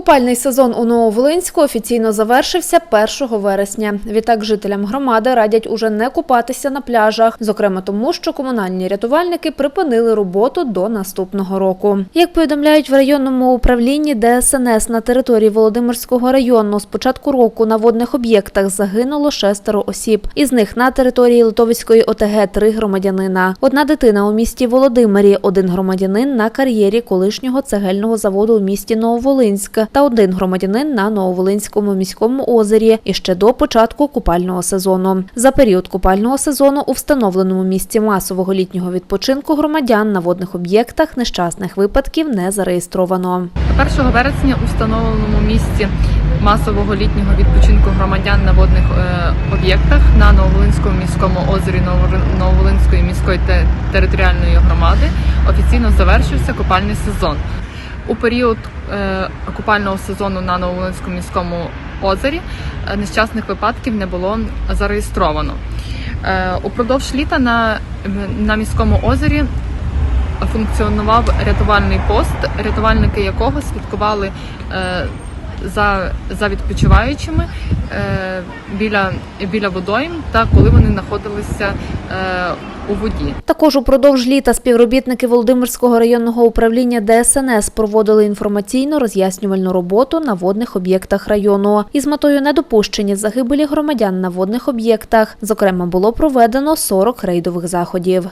Купальний сезон у Нововолинську офіційно завершився 1 вересня. Відтак жителям громади радять уже не купатися на пляжах, зокрема тому, що комунальні рятувальники припинили роботу до наступного року. Як повідомляють в районному управлінні ДСНС на території Володимирського району, з початку року на водних об'єктах загинуло шестеро осіб. Із них на території Литовської ОТГ три громадянина. Одна дитина у місті Володимирі, один громадянин на кар'єрі колишнього цегельного заводу у місті Нововолинськ та один громадянин на Нововолинському міському озері і ще до початку купального сезону. За період купального сезону у встановленому місці масового літнього відпочинку громадян на водних об'єктах нещасних випадків не зареєстровано. 1 вересня у встановленому місці масового літнього відпочинку громадян на водних е, об'єктах на Нововолинському міському озері Нововолин- Нововолинської міської територіальної громади офіційно завершився купальний сезон. У період е, купального сезону на Новолинському міському озері е, нещасних випадків не було зареєстровано. Е, упродовж літа на, на міському озері функціонував рятувальний пост, рятувальники якого слідкували за, за відпочиваючими біля, біля водойм та коли вони знаходилися е, у воді. Також упродовж літа співробітники Володимирського районного управління ДСНС проводили інформаційно роз'яснювальну роботу на водних об'єктах району. Із метою недопущення загибелі громадян на водних об'єктах, зокрема, було проведено 40 рейдових заходів.